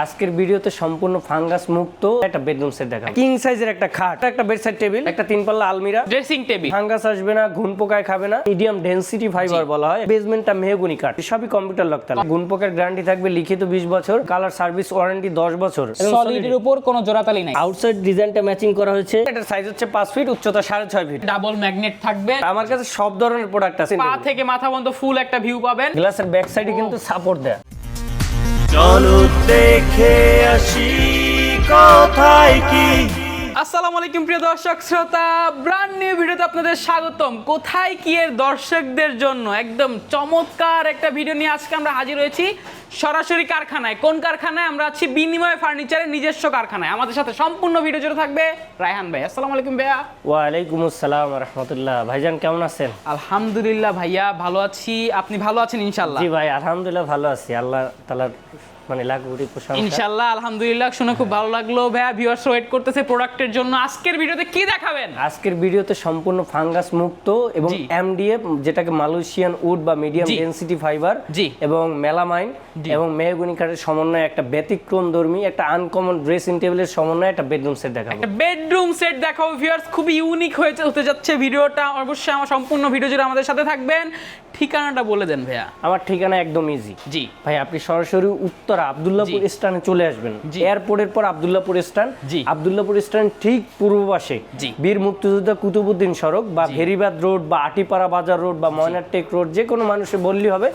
আজকের ভিডিওতে সম্পূর্ণ ফাঙ্গাস মুক্ত একটা বেডরুম সেট দেখা কিং সাইজের একটা খাট একটা বেডসাইড টেবিল একটা তিন পাল্লা আলমিরা। ড্রেসিং টেবিল ফাঙ্গাস আসবে না ঘুন পোকায় খাবে না। মিডিয়াম ডেনসিটি ফাইবার বলা হয়। বেসমেন্টটা মেহগুনি কাঠ। সবই কম্পিউটার লক তালা। ঘুন পোকার গ্যারান্টি থাকবে লিখিত 20 বছর কালার সার্ভিস ওয়ারেন্টি 10 বছর। সলিডের উপর কোনো জোড়াতালি নাই। আউটসাইড ডিজাইনটা ম্যাচিং করা হয়েছে। এটা সাইজ হচ্ছে 5 ফিট উচ্চতা 6.5 ফিট ডাবল ম্যাগনেট থাকবে। আমার কাছে সব ধরনের প্রোডাক্ট আছে। পা থেকে মাথা পর্যন্ত ফুল একটা ভিউ পাবেন। গ্লাসের ব্যাক সাইডে কিন্তু সাপোর্ট দেয়। চলো দেখে আসি কোথায় কি? আসসালামু আলাইকুম প্রিয় দর্শক শ্রোতা ব্র্যান্ড নিউ ভিডিওতে আপনাদের স্বাগতম। কোথায় কি এর দর্শকদের জন্য? একদম চমৎকার একটা ভিডিও নিয়ে আজকে আমরা হাজির হয়েছি সরাসরি কারখানায়। কোন কারখানায়? আমরা আছি বিনিময় ফার্নিচারের নিজস্ব কারখানায়। আমাদের সাথে সম্পূর্ণ ভিডিও জুড়ে থাকবে রায়হান ভাই। আসসালামু আলাইকুম ভাইয়া। ওয়ালাইকুম আসসালাম রহমতুল্লাহ। ভাইজান কেমন আছেন? আলহামদুলিল্লাহ ভাইয়া ভালো আছি। আপনি ভালো আছেন ইনশাল্লাহ জি ভাই আলহামদুলিল্লাহ ভালো আছি। আল্লাহ তালার মানে লাখ কোটি প্রশংসা ইনশাল্লাহ আলহামদুলিল্লাহ শুনে খুব ভালো লাগল। ভাইয়া ভিউয়ার্স ওয়েট করতেছে প্রোডাক্টের জন্য। আজকের ভিডিওতে কি দেখাবেন? আজকের ভিডিওতে সম্পূর্ণ ফাঙ্গাস মুক্ত এবং। এমডিএফ যেটাকে মালয়েশিয়ান উড বা মিডিয়াম ডেনসিটি ফাইবার। এবং মেলামাইন এবং মেহগুনি কাঠের সমন্বয়ে একটা ব্যতিক্রম ধর্মী একটা আনকমন ড্রেসিং টেবিলের সমন্বয়ে একটা বেডরুম সেট দেখাবো। একটা বেডরুম সেট দেখাও ভিউয়ার্স খুবই ইউনিক হয়েছে হতে যাচ্ছে ভিডিওটা। অবশ্যই আমার সম্পূর্ণ ভিডিও জুড়ে আমাদের সাথে থাকবেন। ঠিকানাটা বলে দেন ভাইয়া। আমার ঠিকানা একদম ইজি জি। ভাই আপনি সরাসরি উত্তরা আব্দুল্লাহপুর স্টানে চলে আসবেন। এয়ারপোর্টের পর আবদুল্লাপুর স্ট্যান্ড জি। আব্দুল্লাহপুর স্ট্যান্ড ঠিক পূর্ব পাশে। জি। বীর মুক্তিযোদ্ধা কুতুবুদ্দিন সড়ক বা ভেরিবাদ রোড বা আটিপাড়া বাজার রোড বা ময়নারটেক রোড যে কোনো মানুষে বললি হবে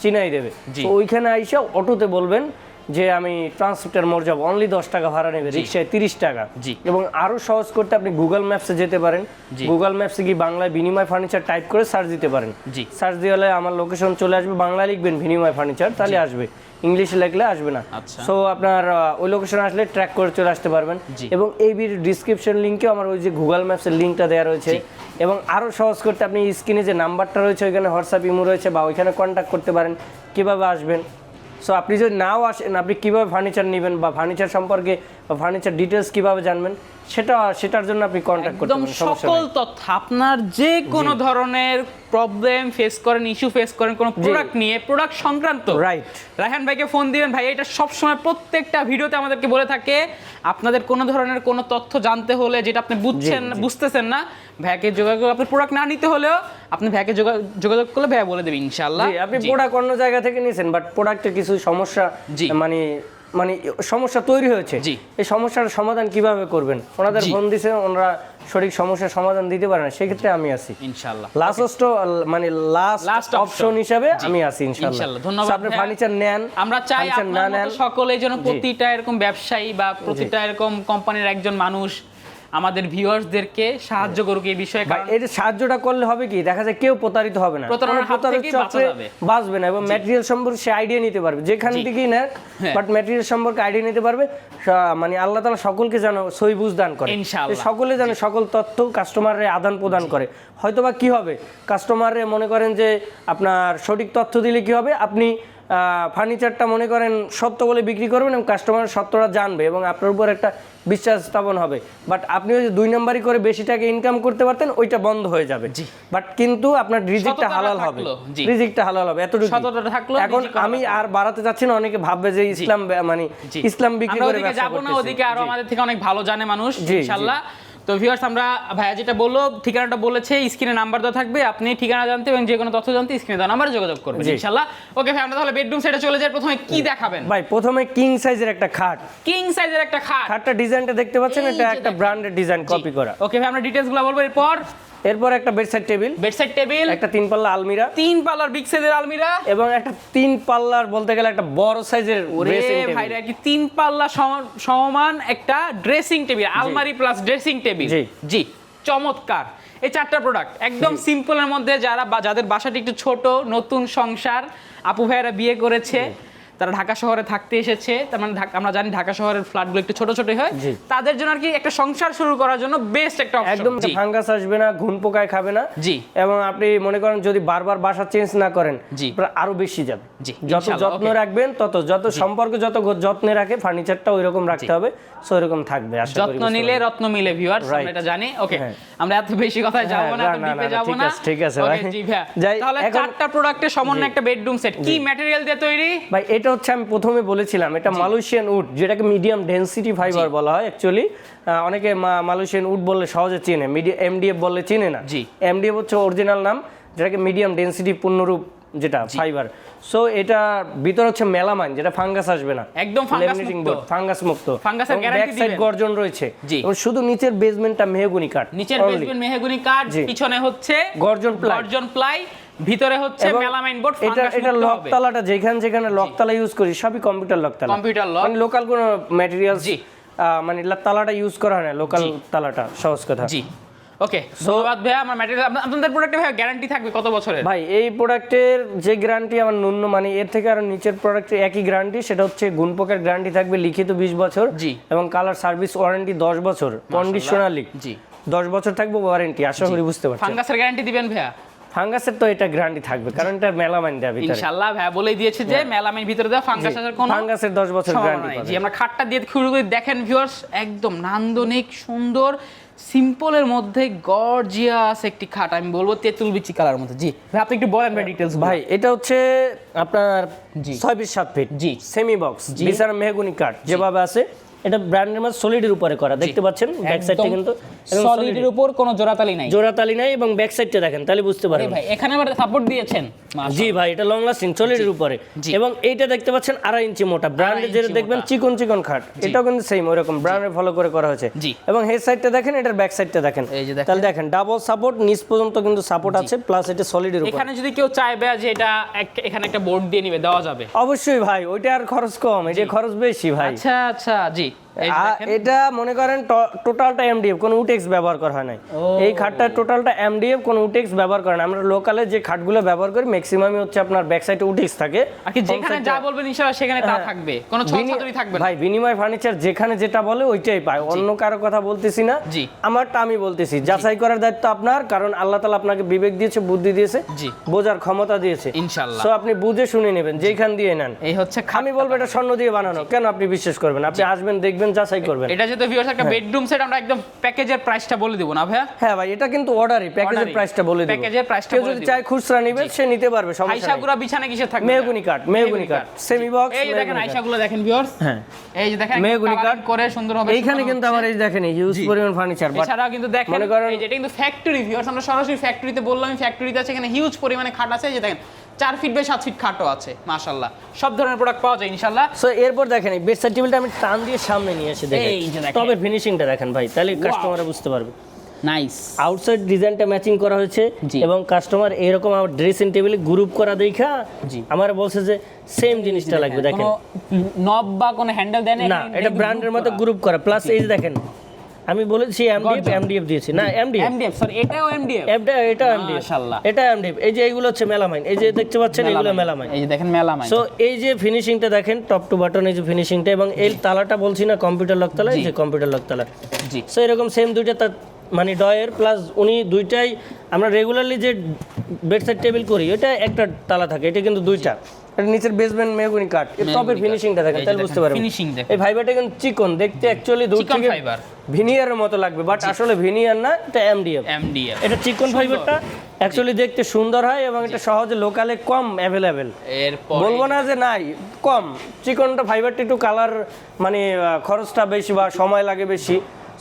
চিনাই দেবে। ওইখানে আইসা অটোতে বলবেন যে আমি ট্রান্সপোর্টের মর্যাদা অনলি দশ টাকা ভাড়া নেবে রিক্সায় তিরিশ টাকা। জি। এবং আরও সহজ করতে আপনি গুগল ম্যাপসে যেতে পারেন। গুগল ম্যাপসে গিয়ে বাংলায় বিনিময় ফার্নিচার টাইপ করে সার্চ দিতে পারেন। জি। সার্চ দিয়ে হলে আমার লোকেশন চলে আসবে বাংলায় লিখবেন বিনিময় ফার্নিচার তাহলে আসবে। ইংলিশে লিখলে আসবে না। আচ্ছা। সো আপনার ওই লোকেশন আসলে ট্র্যাক করে চলে আসতে পারবেন। এবং এই ডিসক্রিপশন লিঙ্কেও আমার ওই যে গুগল ম্যাপসের লিঙ্কটা দেওয়া রয়েছে। এবং আরও সহজ করতে আপনি স্ক্রিনে যে নাম্বারটা রয়েছে ওইখানে হোয়াটসঅ্যাপ ইমো রয়েছে বা ওইখানে কন্ট্যাক্ট করতে পারেন। কীভাবে আসবেন? সো আপনি যদি নাও আসেন, আপনি কীভাবে ফার্নিচার নেবেন বা ফার্নিচার সম্পর্কে ফার্নিচার ডিটেলস কীভাবে জানবেন? সেটা সেটার জন্য আপনি কন্ট্যাক্ট করতে পারেন সকল তথ্য আপনার যে কোনো ধরনের প্রবলেম ফেস করেন ইস্যু ফেস করেন কোনো প্রোডাক্ট নিয়ে প্রোডাক্ট সংক্রান্ত। Right. রায়হান ভাইকে ফোন দিবেন ভাই এটা সবসময় প্রত্যেকটা ভিডিওতে আমাদেরকে বলে থাকে আপনাদের কোনো ধরনের কোনো তথ্য জানতে হলে যেটা আপনি বুঝছেন। বুঝতেছেন না ভাইকে যোগাযোগ আপনার প্রোডাক্ট না নিতে হলেও আপনি ভাইকে যোগা- যোগাযোগ করলে ভাইয়া বলে দেবে ইনশাল্লাহ আপনি প্রোডাক্ট অন্য জায়গা থেকে নিয়েছেন বাট প্রোডাক্টের কিছু সমস্যা মানে মানে সমস্যা তৈরি হয়েছে। এই সমস্যার সমাধান কীভাবে করবেন? ওনাদের। ফোন দিছে ওনারা সঠিক সমস্যার সমাধান দিতে পারে না। সেক্ষেত্রে আমি আছি। ইনশাল্লাহ লাস্ট মানে লাস্ট অপশন হিসাবে আমি আছি ইনশাআল্লাহ। ইনশাআল্লাহ। ধন্যবাদ আপনি। ফার্নিচার নেন আমরা চাই আপনারা সকলে যেন প্রতিটা এরকম ব্যবসায়ী বা প্রতিটা এরকম কোম্পানির একজন মানুষ আমাদের ভিউয়ার্সদেরকে সাহায্য করুক এই বিষয়ে কারণ এই যে সাহায্যটা করলে হবে কি? দেখা যায় কেউ প্রতারিত হবে না। প্রতারণার হাত থেকেই বাঁচা যাবে। বাঁচবে না এবং ম্যাটেরিয়াল সম্পর্কে সে আইডিয়া নিতে পারবে। যেখান। থেকেই হ্যাঁ। বাট ম্যাটেরিয়াল সম্পর্কে আইডিয়া নিতে পারবে মানে আল্লাহ তাআলা সকলকে যেন সই বুঝ দান করে। ইনশাআল্লাহ। সকলে যেন সকল তথ্য কাস্টমারে আদান প্রদান করে। হয়তোবা কি হবে? কাস্টমারে মনে করেন যে আপনার সঠিক তথ্য দিলে কি হবে? আপনি ফার্নিচারটা মনে করেন সত্য বলে বিক্রি করবেন এবং কাস্টমার সত্যটা জানবে এবং আপনার উপর একটা বিশ্বাস স্থাপন হবে। বাট আপনি ওই যে দুই নাম্বারই করে বেশি টাকা ইনকাম করতে পারতেন ওইটা বন্ধ হয়ে যাবে। জি। বাট কিন্তু আপনার রিজিকটা হালাল হবে। রিজিকটা হালাল হবে এতটুকু থাকল, এখন আমি আর বাড়াতে চাচ্ছি না অনেকে ভাববে যে ইসলাম মানে ইসলাম বিক্রি করে যাব না ওদিকে আরও আমাদের থেকে অনেক ভালো জানে মানুষ। ইনশাআল্লাহ তো ভিউয়ার্স আমরা ভাইয়া যেটা বলল ঠিকানাটা বলেছে স্ক্রিনে নাম্বার দেওয়া থাকবে আপনি ঠিকানা জানতে এবং যে কোনো তথ্য জানতে স্ক্রিনে দেওয়া নাম্বারে যোগাযোগ করবেন ইনশাল্লাহ। ইনশাআল্লাহ ওকে ভাই আমরা তাহলে বেডরুম সেটা চলে যাই প্রথমে কি দেখাবেন? ভাই প্রথমে কিং সাইজের একটা খাট। কিং সাইজের একটা খাট। খাটটা ডিজাইনটা দেখতে পাচ্ছেন এটা একটা ব্র্যান্ডের ডিজাইন কপি করা। ওকে ভাই আমরা ডিটেইলসগুলো বলব এরপর এরপর একটা বেডসাইড টেবিল বেডসাইড টেবিল একটা তিন পাল্লা আলমিরা তিন পাল্লার বিগ সাইজের আলমিরা। এবং একটা তিন পাল্লার বলতে গেলে একটা বড় সাইজের ওরে ভাইরা কি তিন পাল্লা সম- সমান একটা ড্রেসিং টেবিল আলমারি plus dressing table ji. Ji চমৎকার। এই চারটা প্রোডাক্ট একদম সিম্পলের মধ্যে যারা যাদের বাসাটি একটু ছোট নতুন সংসার আপু ভাইয়েরা বিয়ে করেছে তারা ঢাকা শহরে থাকতে এসেছে তার মানে আমরা জানি ঢাকা শহরের ফ্ল্যাটগুলো একটু ছোট ছোট হয় তাদের জন্য আর কি একটা সংসার শুরু করার জন্য বেস্ট একটা অপশন একদম ফাঙ্গাস আসবে না ঘুন পোকায় খাবে না জি। এবং আপনি মনে করেন যদি বারবার বাসা চেঞ্জ না করেন জি। আরও বেশি যাবে জি, যত যত্ন রাখবেন তত যত সম্পর্ক যত যত্নে রাখে ফার্নিচারটা ওই রকম রাখতে হবে সো এরকম থাকবে আশা করি যত্ন নিলে। রত্ন মিলে ভিউয়ার্স. আমরা এটা জানি ওকে হ্যাঁ। আমরা এত বেশি কথা যাব হ্যাঁ, না এত ডিপে না, যাব ঠিক না। আছে, ঠিক আছে ভাই। জি ভাই তাহলে চারটা প্রোডাক্টের সমন্বয় একটা বেডরুম সেট কি ম্যাটেরিয়াল দিয়ে তৈরি? ভাই এটা হচ্ছে আমি প্রথমে বলেছিলাম এটা মালয়েশিয়ান উড যেটাকে মিডিয়াম ডেনসিটি ফাইবার বলা হয় অ্যাকচুয়ালি অনেকে মালয়েশিয়ান উড বললে সহজে চিনে মিডিয়াম এমডিএফ বললে চিনে না। জি। এমডিএফ হচ্ছে অরিজিনাল নাম যেটাকে মিডিয়াম ডেনসিটি পূর্ণরূপ যেটা ফাইবার সো এটা ভিতর হচ্ছে মেলামাইন যেটা ফাঙ্গাস আসবে না। একদম ফাঙ্গাস লেমিনেটিং মুক্ত। বোর্ড ফাঙ্গাস মুক্ত। ফাঙ্গাসের সাইড দিবেন? গর্জন রয়েছে। এবং শুধু নিচের বেসমেন্টটা মেহগুনি কাঠ নিচের। বেসমেন্ট মেহগুনি কাঠ পিছনে হচ্ছে গর্জন ply। গর্জন প্লাই ভিতরে হচ্ছে মেলামাইন বোর্ড এটা এটা লকতালাটা যেখানে যেখানে লকতালা ইউজ করি সবই কম্পিউটার লকতালা Computer lock। মানে লোকাল কোনো ম্যাটেরিয়াল জি। মানে তালাটা ইউজ করা হয় না লোকাল তালাটা সহজ কথা। জি। ওকে ধন্যবাদ ভাইয়া আমার ম্যাটেরিয়াল আপনাদের প্রোডাক্টে ভাইয়া গ্যারান্টি থাকবে কত বছরের? ভাই এই প্রোডাক্টের যে গ্যারান্টি আমার ন্যূন মানে এর থেকে আরও নিচের প্রোডাক্টের একই গ্যারান্টি সেটা হচ্ছে গুণপোকের গ্যারান্টি থাকবে লিখিত বিশ বছর জি। এবং কালার সার্ভিস ওয়ারেন্টি দশ বছর কন্ডিশনালি জি। দশ বছর থাকবে ওয়ারেন্টি আশা করি বুঝতে পারছেন। ফাঙ্গাসের গ্যারান্টি দিবেন ভাইয়া? ফাঙ্গাসের তো এটা গ্যারান্টি থাকবে কারণ এটা মেলামাইন দেওয়া ভিতরে। ইনশাআল্লাহ ভাইয়া বলেই দিয়েছে যে মেলামাইন ভিতরে দেওয়া ফাঙ্গাস আসার কোনো ফাঙ্গাসের দশ বছর সম্ভাবনা গ্যারান্টি পাবে জি আমরা খাটটা দিয়ে শুরু করে দেখেন ভিউয়ার্স একদম নান্দনিক সুন্দর। সিম্পলের মধ্যে গর্জিয়াস একটি খাট আমি বলব তেঁতুল বিচি কালার মধ্যে। জি ভাই আপনি একটু বলেন ভাই ডিটেলস ভাই এটা হচ্ছে আপনার জি। ছয় পিস সাত ফিট জি। সেমি বক্স বিছানা মেহগুনি কাঠ যেভাবে আছে। এটা ব্র্যান্ডের মধ্যে সলিডের উপরে করা দেখতে পাচ্ছেন? ব্যাক সাইডটা কিন্তু সলিডের উপর কোনো জোড়াতালি নাই। জোড়াতালি নাই এবং ব্যাক সাইডটা দেখেন তাহলে বুঝতে পারবেন। ভাই এখানে আবার সাপোর্ট দিয়েছেন। জি ভাই এটা লং লাস্টিং সলিডের উপরে। এবং এইটা দেখতে পাচ্ছেন আড়াই ইঞ্চি মোটা। ব্র্যান্ডের যেটা দেখবেন চিকন চিকন খাট। এটাও কিন্তু সেম ওরকম ব্র্যান্ডের ফলো করে করা হয়েছে। এবং হেড সাইডটা দেখেন এটার ব্যাক সাইডটা দেখেন। এই যে। তাহলে দেখেন। ডাবল সাপোর্ট নিচ পর্যন্ত কিন্তু সাপোর্ট আছে প্লাস এটা সলিডের উপরে। এখানে যদি কেউ চাইবে যে এটা এখানে একটা বোর্ড দিয়ে নিবে দেওয়া যাবে। অবশ্যই ভাই ওইটা আর খরচ কম এটা খরচ বেশি ভাই। আচ্ছা আচ্ছা জি। এই যে আ- দেখেন। এটা মনে করেন টোটালটা এমডিএফ কোনো উটেক্স ব্যবহার করা হয় নাই। এই খাটটা টোটালটা এমডিএফ কোনো উটেক্স ব্যবহার করে না আমরা লোকালে যে খাটগুলো ব্যবহার করি ম্যাক্সিমামই হচ্ছে আপনার ব্যাক সাইডে উটেক্স থাকে। আর যেখানে যা বলবেন ইনশাআল্লাহ সেখানে তা থাকবে। কোনো বিনি- থাকবে না। ভাই বিনিময় ফার্নিচার যেখানে যেটা বলে ওইটাই পায়। অন্য কারও কথা বলতেছি না। জি। আমারটা আমি বলতেছি। যাচাই করার দায়িত্ব আপনার কারণ আল্লাহ তালা আপনাকে বিবেক দিয়েছে বুদ্ধি দিয়েছে জি। বোঝার ক্ষমতা দিয়েছে। ইনশাআল্লাহ। সো আপনি বুঝে শুনে নেবেন যেখান দিয়ে নেন। এই হচ্ছে আমি বলব এটা স্বর্ণ দিয়ে বানানো। কেন আপনি বিশ্বাস করবেন? আপনি আসবেন দেখবেন যাচাই করবেন। এটা যেহেতু ভিউয়ার্স একটা বেডরুম সেট আমরা একদম প্যাকেজের প্রাইসটা বলে দিব না ভাইয়া? হ্যাঁ ভাই এটা কিন্তু অর্ডারই প্যাকেজের প্রাইসটা বলে দিব। প্যাকেজের বলে যদি। চায় খুচরা নিবে সে নিতে পারবে সমস্যা নেই। আইসাগুলা বিছানা কিসে থাকবে মেহগুনি কাঠ মেহগুনি কাঠ সেমি বক্স এই যে দেখেন আইসাগুলো দেখেন ভিউয়ার্স হ্যাঁ। এই যে দেখেন মেহগনি কাঠ। করে সুন্দর হবে এইখানে কিন্তু আমার এই দেখেন হিউজ পরিমাণ ফার্নিচার বাট এছাড়াও কিন্তু দেখেন এই যে এটা কিন্তু ফ্যাক্টরি ভিউয়ার্স আমরা সরাসরি ফ্যাক্টরিতে বললাম ফ্যাক্টরিতে আছে এখানে হিউজ পরিমাণে খাট আছে এই যে দেখেন। চার ফিট বাই সাত ফিট খাটও আছে মাশাআল্লাহ সব ধরনের প্রোডাক্ট পাওয়া যায় ইনশাআল্লাহ সো এরপর দেখেন এই বেড সাইড টেবিলটা আমি টান দিয়ে সামনে নিয়ে এসে দেখেন। এই যে দেখেন। তবে ফিনিশিংটা দেখেন ভাই তাহলে কাস্টমাররা বুঝতে পারবে। নাইস আউটসাইড ডিজাইনটা ম্যাচিং করা হয়েছে। এবং কাস্টমার এরকম আমার ড্রেসিং টেবিলে গ্রুপ করা দেখা জি। আমার বলছে যে সেম জিনিসটা লাগবে দেখেন। নব বা কোনো হ্যান্ডেল দেন না এটা ব্র্যান্ডের মতো গ্রুপ করা। প্লাস এই যে দেখেন আমি বলেছি এমডিএফ। এমডিএফ দিয়েছি। না এমডিএফ এমডিএফ সরি এটাও এমডিএফ এটা এটা এমডিএফ মাশাআল্লাহ। এটা এমডিএফ এই যে এইগুলো হচ্ছে মেলামাইন এই যে দেখতে পাচ্ছেন এগুলো মেলামাইন এই যে দেখেন মেলামাইন সো এই যে ফিনিশিংটা দেখেন টপ টু বাটন এই যে ফিনিশিংটা এবং এই তালাটা বলছি না কম্পিউটার লক তালা এই যে কম্পিউটার লক তালা। জি। সো এরকম সেম দুইটা তার মানে ডয়ের প্লাস উনি দুইটাই আমরা রেগুলারলি যে বেডসাইড টেবিল করি এটা একটা তালা থাকে এটা কিন্তু দুইটা। এটা নিচের বেসমেন্ট মেগুনি কাট এর টপের মেহগনি ফিনিশিংটা দেখেন তাহলে বুঝতে পারবেন। finishing দেখেন। এই ফাইবারটা কিন্তু চিকন দেখতে অ্যাকচুয়ালি দূর থেকে fiber। ভিনিয়ারের মতো লাগবে বাট আসলে ভিনিয়ার না এটা এমডিএফ এমডিএফ এটা চিকন ফাইবারটা অ্যাকচুয়ালি দেখতে সুন্দর হয় এবং এটা সহজে লোকালে কম অ্যাভেলেবেল এরপর বলব না যে নাই কম। চিকনটা ফাইবারটা একটু কালার মানে খরচটা বেশি বা সময় লাগে বেশি।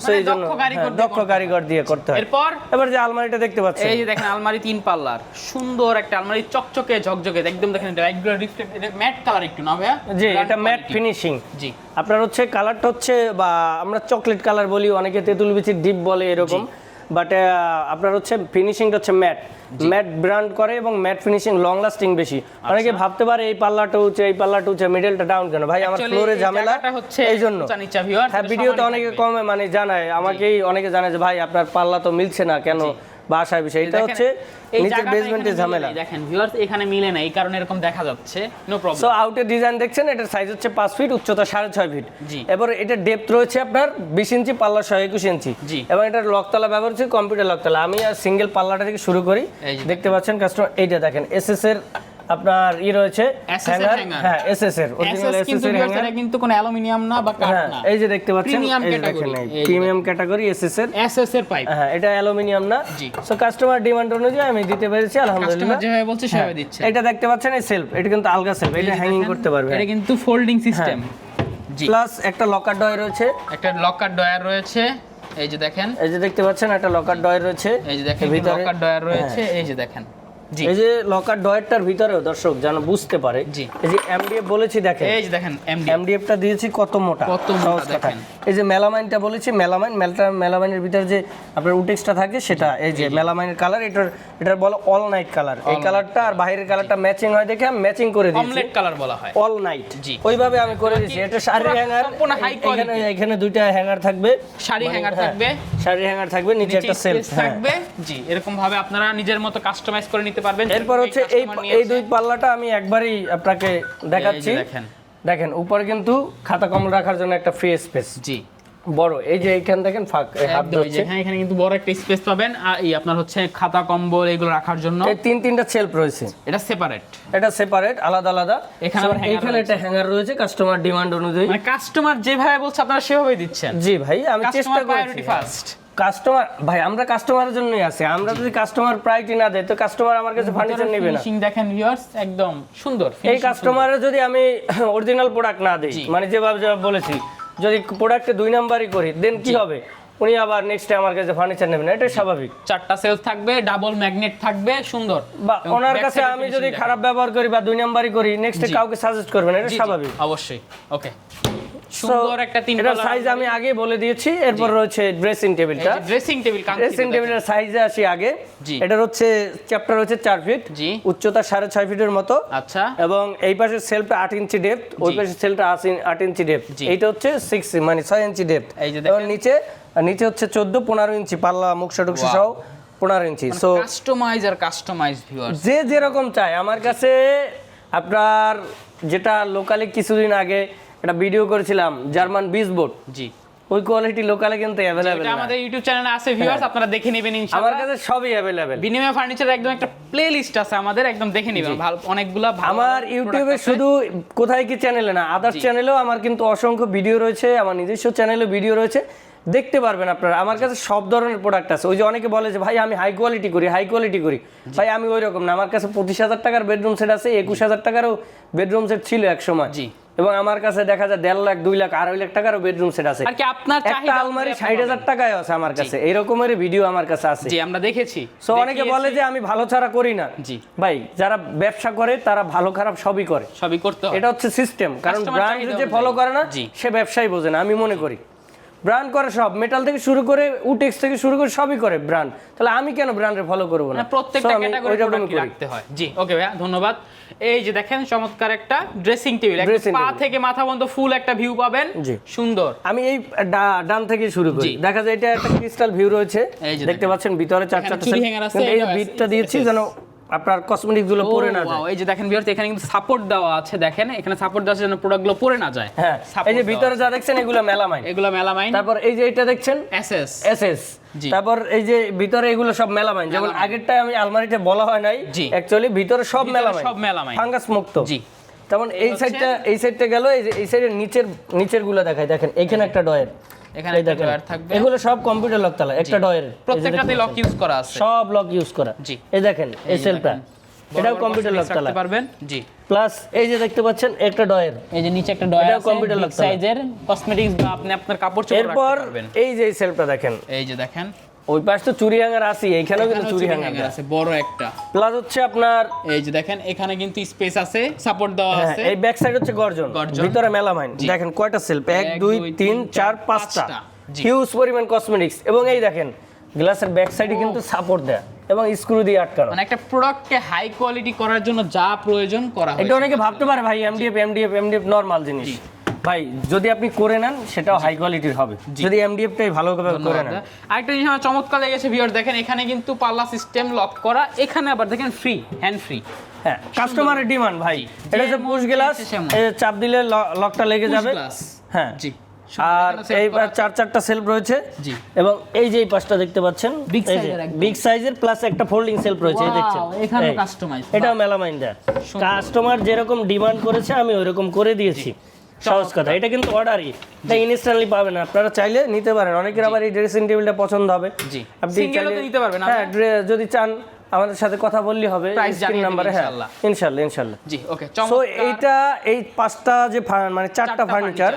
সেই জন্য দক্ষ কারিগর হ্যাঁ, দিয়ে কারিগর দিয়ে করতে হয়। এরপর এবার যে আলমারিটা দেখতে পাচ্ছেন। এই যে দেখেন আলমারি তিন পাল্লার। সুন্দর একটা আলমারি চকচকে ঝকঝকে। একদম দেখেন এটা একদম রিফ্লেক্ট এটা ম্যাট কালার একটু না ভাইয়া? জি এটা ম্যাট ফিনিশিং জি। আপনার হচ্ছে কালারটা হচ্ছে বা আমরা চকলেট কালার বলি অনেকে তেঁতুল বিচির ডিপ বলে এরকম। বাট আপনার হচ্ছে ফিনিশিংটা হচ্ছে ম্যাট ম্যাট ব্র্যান্ড করে এবং ম্যাট ফিনিশিং লং লাস্টিং বেশি। আচ্ছা। অনেকে ভাবতে পারে এই পাল্লাটা উঁচু এই পাল্লাটা উঁচু মিডলটা ডাউন কেন? ভাই আমার ফ্লোরে ঝামেলা হচ্ছে এই জন্য হ্যাঁ ভিডিও ভিডিওতে অনেকে কমে মানে জানায় আমাকেই অনেকে জানায় যে ভাই আপনার পাল্লা তো মিলছে না কেন? বা আশায় বিষয় এটা হচ্ছে নিচের বেসমেন্টে ঝামেলা। দেখেন ভিউয়ার্স এখানে মিলে না এই কারণে এরকম দেখা যাচ্ছে। নো প্রবলেম সো আউটের ডিজাইন দেখছেন এটার সাইজ হচ্ছে 5 ফিট উচ্চতা সাড়ে ছয় ফিট জি। এবার এটা ডেপথ রয়েছে আপনার বিশ ইঞ্চি পাল্লা ছয় একুশ ইঞ্চি। জি। এবং এটার লকতলা ব্যবহার হচ্ছে কম্পিউটার লকতলা। আমি আর সিঙ্গেল পাল্লাটা থেকে শুরু করি। দেখতে পাচ্ছেন কাস্টমার এইটা দেখেন এস এস এর আপনার ই রয়েছে হ্যাঙ্গার হ্যাঁ এসএস এর অরিজিনাল এসএস এর হ্যাঙ্গার কিন্তু কোনো অ্যালুমিনিয়াম না বা কাঠ হ্যাঁ না এই যে দেখতে পাচ্ছেন এই যে প্রিমিয়াম ক্যাটাগরি এসএস এর এসএস এর পাইপ হ্যাঁ এটা অ্যালুমিনিয়াম না সো কাস্টমার ডিমান্ড অনুযায়ী আমি দিতে পেরেছি কাস্টমার যেভাবে বলছে সেভাবে হ্যাঁ, দিচ্ছে এটা দেখতে পাচ্ছেন এই সেলফ এটা কিন্তু আলগা সেলফ এটা হ্যাঙ্গিং করতে পারবে এটা কিন্তু ফোল্ডিং সিস্টেম প্লাস একটা লকার ডয় রয়েছে একটা লকার ডয়ার রয়েছে এই যে দেখেন এই যে দেখতে পাচ্ছেন একটা লকার ডয় রয়েছে এই যে দেখেন হ্যাঁ। লকার ডয়ার রয়েছে এই যে দেখেন এই যে লকার ডয়েরটার ভিতরেও দর্শক যেন বুঝতে পারে এই যে এমডিএফ বলেছি দেখেন এই যে দেখেন এমডি এমডিএফটা দিয়েছি কত মোটা? কত মোটা এই যে মেলামাইনটা বলেছি মেলামাইন মেলটা মেলামাইনের ভিতরে যে আপনার উটেক্সটা থাকে সেটা এই যে মেলামাইনের কালার এটার এটার বলে অল নাইট কালার। এই কালারটা আর বাইরের কালারটা ম্যাচিং হয় দেখে আমি ম্যাচিং করে দিয়েছি। অমলেট কালার বলা হয়। All night. ওইভাবে আমি করে দিয়েছি। এটা পুরো হ্যাঙ্গার এখানে এখানে দুইটা হ্যাঙ্গার থাকবে। শাড়ি হ্যাঙ্গার হ্যাঁ, থাকবে। শাড়ির হ্যাঙ্গার থাকবে নিচে একটা সেলফ থাকবে। জি এরকম ভাবে আপনারা নিজের মতো কাস্টমাইজ করে নিতে পারবেন। এরপর হচ্ছে এই এই দুই পাল্লাটা আমি একবারই আপনাকে দেখাচ্ছি। দেখেন। দেখেন উপরে কিন্তু খাতা কমল রাখার জন্য একটা ফ্রি স্পেস জি। বড় এই যে এইখান দেখেন ফাঁক হাত ধরছে। হ্যাঁ এখানে কিন্তু বড় একটা স্পেস পাবেন। আর এই আপনার হচ্ছে খাতা কম্বল এগুলো রাখার জন্য। এই তিন তিনটা সেলফ রয়েছে। এটা সেপারেট এটা সেপারেট আলাদা আলাদা। এখানে এইখানে একটা হ্যাঙ্গার রয়েছে কাস্টমার ডিমান্ড অনুযায়ী। মানে কাস্টমার যেভাবে বলছে আপনারা সেভাবেই দিচ্ছেন। জি ভাই আমি চেষ্টা করছি। ফার্স্ট কাস্টমার ভাই আমরা কাস্টমারের জন্যই আছি। আমরা যদি কাস্টমার প্রায়োরিটি না দেয় তো কাস্টমার আমার কাছে ফার্নিচার নেবে না। ফিনিশিং দেখেন ভিউয়ার্স একদম সুন্দর এই কাস্টমারের যদি আমি অরিজিনাল প্রোডাক্ট না দিই। মানে যেভাবে যেভাবে বলেছি যদি প্রোডাক্টে দুই নাম্বারই করি দেন কি হবে? উনি আবার নেক্সট আমার কাছে ফার্নিচার নেবেন এটা স্বাভাবিক। চারটা সেলস থাকবে ডাবল ম্যাগনেট থাকবে সুন্দর। বা ওনার কাছে আমি যদি খারাপ ব্যবহার করি বা দুই নাম্বারই করি নেক্সট কাউকে সাজেস্ট করবেন এটা স্বাভাবিক। অবশ্যই। ওকে সুন্দর একটা তিন এটার সাইজ আমি আগে বলে দিয়েছি এরপর রয়েছে ড্রেসিং টেবিলটা ড্রেসিং টেবিল ড্রেসিং টেবিলের সাইজে আসি আগে। এটার হচ্ছে চ্যাপ্টার হচ্ছে চার ফিট উচ্চতা সাড়ে ছয় ফিটের মতো। আচ্ছা। এবং এই পাশে সেলফটা আট ইঞ্চি ডেপথ ওই জি। পাশে সেলফটা ইঞ্চি ডেপথ এইটা হচ্ছে সিক্স মানে ছয় ইঞ্চি ডেপথ এবং নিচে নিচে হচ্ছে চোদ্দ পনেরো ইঞ্চি পাল্লা মুখশা টুকশা সহ পনেরো ইঞ্চি। সো কাস্টমাইজ আর কাস্টমাইজ যে যেরকম চায়। আমার কাছে আপনার যেটা লোকালি কিছুদিন আগে একটা ভিডিও করেছিলাম জার্মান বিস বোর্ড জি। ওই কোয়ালিটি লোকালে কিন্তু অ্যাভেলেবেল এটা আমাদের ইউটিউব চ্যানেলে আছে ভিউয়ার্স আপনারা দেখে নেবেন ইনশাআল্লাহ আমার কাছে সবই অ্যাভেলেবেল বিনিময় ফার্নিচার একদম একটা প্লে লিস্ট আছে আমাদের একদম দেখে নেবেন। ভালো অনেকগুলা ভালো আমার ইউটিউবে শুধু কোথায় কি চ্যানেলে না আদার্স চ্যানেলেও আমার কিন্তু অসংখ্য ভিডিও রয়েছে আমার নিজস্ব চ্যানেলে ভিডিও রয়েছে। দেখতে পারবেন আপনারা। আমার কাছে সব ধরনের প্রোডাক্ট আছে। ওই যে অনেকে বলে যে ভাই আমি হাই কোয়ালিটি করি হাই কোয়ালিটি করি। ভাই আমি ওই রকম না। আমার কাছে পঁচিশ হাজার টাকার বেডরুম সেট আছে একুশ হাজার টাকারও বেডরুম সেট ছিল এক সময়। জি। এবং আমার কাছে দেখা যায় দেড় লাখ দুই লাখ আড়াই লাখ টাকারও বেডরুম সেট আছে। আর কি আপনার একটা আলমারি ষাট হাজার টাকায় আছে আমার কাছে। এইরকমের ভিডিও আমার কাছে আছে। জি আমরা দেখেছি। সো অনেকে বলে যে আমি ভালো ছাড়া করি না। জি। ভাই যারা ব্যবসা করে তারা ভালো খারাপ সবই করে। সবই করতে এটা হচ্ছে সিস্টেম কারণ ব্র্যান্ড যে ফলো করে না সে ব্যবসায় বোঝে না আমি মনে করি। ব্র্যান্ড করে সব। মেটাল থেকে শুরু করে উটেক্স থেকে শুরু করে সবই করে ব্র্যান্ড তাহলে আমি কেন ব্র্যান্ডে ফলো করব না? প্রত্যেকটা ক্যাটাগরি রাখতে হয়। জি ওকে ভাইয়া ধন্যবাদ। এই যে দেখেন চমৎকার একটা ড্রেসিং টেবিল পা থেকে মাথা পর্যন্ত ফুল একটা ভিউ পাবেন। জি। সুন্দর। আমি এই ডান থেকে শুরু করি। দেখা যায় এটা একটা ক্রিস্টাল ভিউ রয়েছে। দেখতে পাচ্ছেন ভিতরে চার চারটা এই বিটটা দিয়েছি। যেন আপনার কসমেটিক্সগুলো পরে না যায়। এই যে দেখেন ভিউয়ার্স এখানে কিন্তু সাপোর্ট দেওয়া আছে দেখেন এখানে সাপোর্ট দেওয়া আছে যেন প্রোডাক্টগুলো পরে না যায়। হ্যাঁ এই যে ভিতরে যা দেখছেন এগুলো মেলামাইন এগুলো মেলামাইন তারপর এই যে এটা দেখছেন? SS SS. তারপর এই যে ভিতরে এগুলো সব মেলামাইন যেমন। আগেরটা আমি আলমারিতে বলা হয় নাই। অ্যাকচুয়ালি ভিতরে সব মেলামাইন সব মেলামাইন। ফাঙ্গাস মুক্ত। জি। তেমন এই সাইডটা এই সাইডটা গেল এই যে এই সাইডের নিচের নিচেরগুলো দেখাই। দেখেন এখানে একটা ডয়ের এখানে একটা ডয়ার থাকবে। এগুলো সব কম্পিউটার লক তালা একটা ডয়ের প্রত্যেকটাতে লক ইউজ করা আছে। সব লক ইউজ করা। জি। এই দেখেন এই। বড় এটাও কম্পিউটার লক তালা। পারবেন? জি। প্লাস এই যে দেখতে পাচ্ছেন একটা ডয়ের এই যে নিচে একটা ডয়ার আছে computer lock সাইজের কসমেটিক্স বা আপনি আপনার কাপড় চোপড় রাখতে পারবেন। এই যে এই সেলফটা দেখেন। এই যে দেখেন ওই পাশ তো চুরি হ্যাঙ্গার আছে এইখানেও কিন্তু এখানেও চুরি হ্যাঙ্গার আছে। বড় একটা। প্লাস হচ্ছে আপনার এই যে দেখেন এখানে কিন্তু স্পেস আছে সাপোর্ট দেওয়া হ্যাঁ, আছে। এই ব্যাক সাইড হচ্ছে গর্জন। ভিতরে মেলামাইন। দেখেন কয়টা সেলফ এক এক, দুই দুই, তিন তিন, চার চার, পাঁচটা। পাঁচটা। জি। হিউজ পরিমাণ কসমেটিক্স এবং এই দেখেন গ্লাসের ব্যাক সাইডে কিন্তু সাপোর্ট দেয় এবং স্ক্রু দিয়ে আটকানো। মানে একটা প্রোডাক্টকে হাই কোয়ালিটি করার জন্য যা প্রয়োজন করা এটা অনেকে ভাবতে পারে ভাই এমডিএফ এমডিএফ এমডিএফ নরমাল জিনিস। ভাই যদি আপনি করে নেন সেটাও হাই কোয়ালিটির হবে। যদি এমডিএফটাই ভালো করে করে নেন। আরেকটা জিনিস আমার চমৎকার লেগেছে ভিউয়ার দেখেন এখানে কিন্তু পাল্লা সিস্টেম লক করা এখানে আবার দেখেন ফ্রি হ্যান্ড ফ্রি হ্যাঁ কাস্টমারের ডিমান্ড ভাই। এটা হচ্ছে পুশ গ্লাস। চাপ দিলে লকটা লেগে যাবে। হ্যাঁ। জি আর এই চার চারটা সেলফ রয়েছে। জি। এবং এই যে এই পাশটা দেখতে পাচ্ছেন। বিগ সাইজের প্লাস একটা ফোল্ডিং সেলফ রয়েছে এই দেখছেন। এটাও। মেলামাইন দেয়া কাস্টমার যেরকম ডিমান্ড করেছে আমি ওইরকম করে দিয়েছি। সহজ কথা এটা কিন্তু অর্ডারই এটা ইনস্ট্যান্টলি পাবেন। আপনারা চাইলে নিতে পারেন। অনেকের আবার এই ড্রেসিং টেবিলটা পছন্দ হবে। জি। আপনি নিতে পারবেন, হ্যাঁ যদি চান আমাদের সাথে কথা বললেই হবে স্ক্রিন নাম্বারে হ্যাঁ। ইনশাআল্লাহ। ইনশাল্লাহ জি ওকে সো এইটা এই পাঁচটা যে মানে চারটা চারটা ফার্নিচার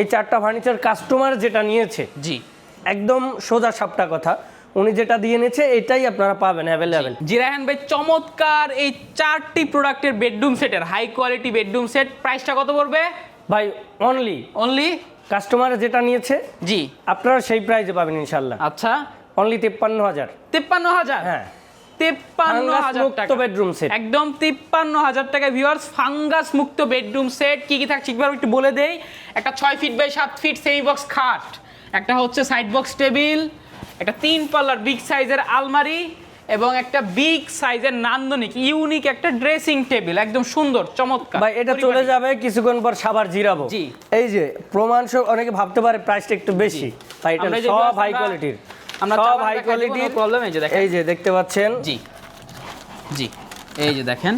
এই চারটা ফার্নিচার কাস্টমার যেটা নিয়েছে জি। একদম সোজা সাপটা কথা উনি যেটা দিয়ে নিয়েছে এটাই আপনারা পাবেন অ্যাভেলেবেল জিরাহান ভাই চমৎকার এই চারটি প্রোডাক্টের বেডরুম সেটের হাই কোয়ালিটি বেডরুম সেট প্রাইসটা কত পড়বে? ভাই অনলি অনলি কাস্টমার যেটা নিয়েছে জি। আপনারা সেই প্রাইজে পাবেন ইনশাল্লাহ আচ্ছা। অনলি তিপ্পান্ন হাজার। তিপ্পান্ন হাজার? হ্যাঁ। তিপ্পান্ন হাজার টাকা। বেডরুম সেট একদম তিপ্পান্ন হাজার টাকা ভিউয়ার্স ফাঙ্গাস মুক্ত বেডরুম সেট কি কি থাকছে? একবার একটু বলে দেই। একটা ছয় ফিট বাই সাত ফিট সেমি বক্স খাট। একটা হচ্ছে সাইড বক্স টেবিল একটা তিন পাল্লার বিগ সাইজের আলমারি। এবং একটা বিগ সাইজের নান্দনিক ইউনিক একটা ড্রেসিং টেবিল একদম সুন্দর চমৎকার ভাই এটা চলে যাবে কিছুক্ষণ পর সাবার জিরাবো। জি। এই যে প্রমাণ অনেকে ভাবতে পারে প্রাইসটা একটু বেশি। ভাই এটা সব হাই কোয়ালিটির আমরা সব হাই কোয়ালিটির প্রবলেম এই যে দেখেন। এই যে দেখতে পাচ্ছেন। জি জি। এই যে দেখেন।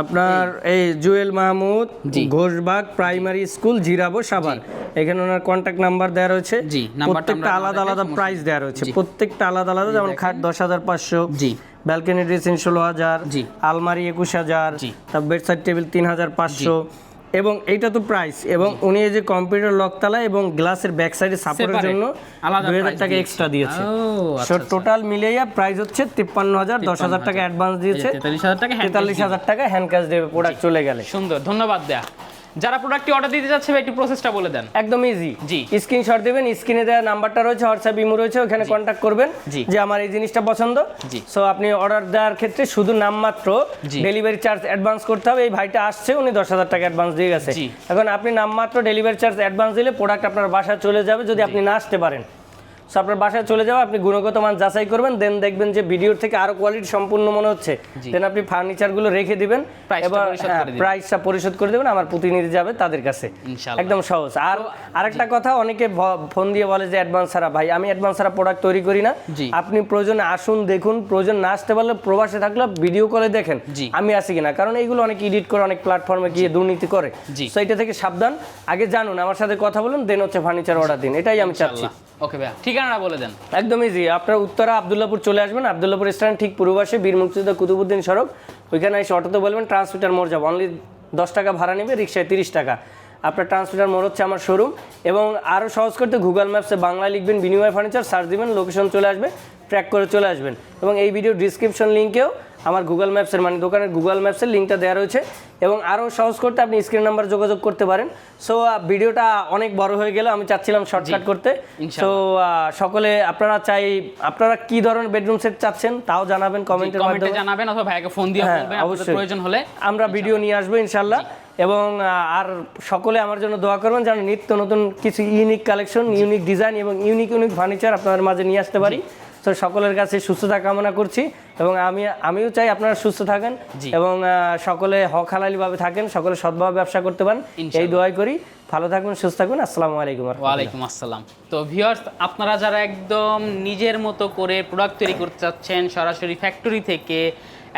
আপনার এই জুয়েল মাহমুদ ঘোষবাগ প্রাইমারি স্কুল জিরাবো সাভার। এখানে ওনার কন্ট্যাক্ট নাম্বার দেওয়া রয়েছে। জি, প্রত্যেকটা আলাদা আলাদা প্রাইস দেওয়া রয়েছে। প্রত্যেকটা আলাদা আলাদা যেমন খাট দশ হাজার পাঁচশো জি। ব্যালকনি ড্রেসিং ষোলো হাজার জি। আলমারি একুশ হাজার তার বেডসাইড টেবিল তিন হাজার পাঁচশো এবং এইটা তো প্রাইস এবং উনি এই যে কম্পিউটার লক তালা এবং গ্লাসের ব্যাক সাইডে সাপোর্টের জন্য আলাদা দুই হাজার টাকা এক্সট্রা দিয়েছে। আচ্ছা, সো আচ্ছা। টোটাল মিলিয়ে প্রাইস হচ্ছে তিপ্পান্ন হাজার দশ হাজার টাকা অ্যাডভান্স দিয়েছে। তেতাল্লিশ হাজার টাকা তেতাল্লিশ হাজার টাকা হ্যান্ড ক্যাশ দেবে প্রোডাক্ট চলে গেলে। সুন্দর ধন্যবাদ দেয়া। যারা প্রোডাক্টটি অর্ডার দিতে যাচ্ছে ভাই একটু প্রসেসটা বলে দেন। একদম ইজি জি। স্ক্রিনশট দেবেন স্ক্রিনে দেওয়া নাম্বারটা রয়েছে হোয়াটসঅ্যাপ ইমো রয়েছে ওখানে কন্ট্যাক্ট করবেন জি। যে আমার এই জিনিসটা পছন্দ। জি। সো আপনি অর্ডার দেওয়ার ক্ষেত্রে শুধু নামমাত্র মাত্র ডেলিভারি চার্জ অ্যাডভান্স করতে হবে। এই ভাইটা আসছে উনি দশ হাজার টাকা অ্যাডভান্স দিয়ে গেছে। এখন আপনি নামমাত্র ডেলিভারি চার্জ অ্যাডভান্স দিলে প্রোডাক্ট আপনার বাসায় চলে যাবে যদি আপনি না আসতে পারেন। সো আপনার বাসায় চলে যাবে আপনি গুণগত মান যাচাই করবেন দেন দেখবেন যে ভিডিওর থেকে আরও কোয়ালিটি সম্পূর্ণ মনে হচ্ছে। দেন আপনি ফার্নিচারগুলো রেখে দিবেন Price টা এবার পরিশোধ হ্যাঁ। প্রাইসটা পরিশোধ করে দেবেন আমার প্রতিনিধি যাবে তাদের কাছে। একদম সহজ। আর আরেকটা কথা অনেকে ফোন দিয়ে বলে যে অ্যাডভান্স ছাড়া ভাই আমি অ্যাডভান্স ছাড়া প্রোডাক্ট তৈরি করি না। আপনি প্রয়োজনে আসুন দেখুন। প্রয়োজন না আসতে পারলে প্রবাসে থাকলে ভিডিও কলে দেখেন আমি আসি কিনা? কারণ এইগুলো অনেক এডিট করে অনেক প্ল্যাটফর্মে গিয়ে দুর্নীতি করে। তো এটা থেকে সাবধান। আগে জানুন আমার সাথে কথা বলুন দেন হচ্ছে ফার্নিচার অর্ডার দিন। এটাই আমি চাচ্ছি। ওকে ভাইয়া। ঠিকানাটা বলে দেন। একদম ইজি আপনার উত্তরা আবদুল্লাপুর চলে আসবেন। আবদুল্লাপুর স্ট্যান্ড ঠিক পূর্ববাসে বীর মুক্তিযোদ্ধা কুতুবুদ্দিন সড়ক। ওইখানে এসে অটোতে বলবেন ট্রান্সমিটার মোড় যাব। অনলি দশ টাকা ভাড়া নেবে, রিক্সায় তিরিশ টাকা। আপনার ট্রান্সমিটার মোড় হচ্ছে আমার শোরুম এবং আরও সহজ করতে গুগল ম্যাপসে বাংলায় লিখবেন, বিনিময় ফার্নিচার সার্চ দিবেন লোকেশন চলে আসবে ট্র্যাক করে চলে আসবেন। এবং এই ভিডিও ডিসক্রিপশন লিঙ্কেও আমার গুগল ম্যাপসের মানে দোকানের গুগল ম্যাপসের লিঙ্কটা দেওয়া রয়েছে। এবং আরও সহজ করতে আপনি স্ক্রিন নাম্বার যোগাযোগ করতে পারেন। সো ভিডিওটা অনেক বড় হয়ে গেল আমি চাচ্ছিলাম শর্টকাট করতে। সো সকলে আপনারা চাই আপনারা কি ধরনের বেডরুম সেট চাচ্ছেন তাও জানাবেন কমেন্টে মাধ্যমে। জানাবেন অথবা ভাইকে ফোন দিয়ে হ্যাঁ, বলবেন আপনাদের অবশ্যই। প্রয়োজন হলে। আমরা ভিডিও নিয়ে আসব ইনশাল্লাহ। এবং আর সকলে আমার জন্য দোয়া করবেন যেন নিত্য নতুন কিছু ইউনিক কালেকশন ইউনিক ডিজাইন এবং ইউনিক ইউনিক ফার্নিচার আপনাদের মাঝে নিয়ে আসতে পারি। তো সকলের কাছে সুস্থতা কামনা করছি এবং আমি আমিও চাই আপনারা সুস্থ থাকেন এবং সকলে হক হালালিভাবে থাকেন সকলে সৎভাবে ব্যবসা করতে পারেন এই। দোয়াই করি। ভালো থাকবেন সুস্থ থাকবেন আসসালামু আলাইকুম ওয়ালাইকুম আসসালাম। তো ভিউয়ার্স আপনারা যারা একদম নিজের মতো করে প্রোডাক্ট তৈরি করতে চাচ্ছেন সরাসরি ফ্যাক্টরি থেকে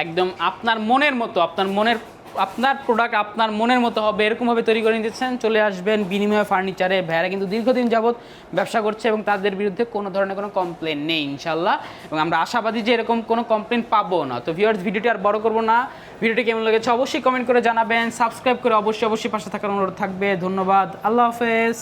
একদম আপনার মনের মতো আপনার মনের আপনার প্রোডাক্ট আপনার মনের মতো হবে, এরকমভাবে তৈরি করে নিতেছেন চলে আসবেন বিনিময় ফার্নিচারে ভ্যারা কিন্তু দীর্ঘদিন যাবৎ ব্যবসা করছে এবং তাদের বিরুদ্ধে কোনো ধরনের কোনো কমপ্লেন নেই ইনশাল্লাহ এবং আমরা আশাবাদী যে এরকম কোনো কমপ্লেন পাবো না। তো ভিউয়ার্স ভিডিওটি আর বড় করব না। ভিডিওটি কেমন লেগেছে অবশ্যই কমেন্ট করে জানাবেন। সাবস্ক্রাইব করে অবশ্যই অবশ্যই পাশে থাকার অনুরোধ থাকবে। ধন্যবাদ। আল্লাহ হাফেজ।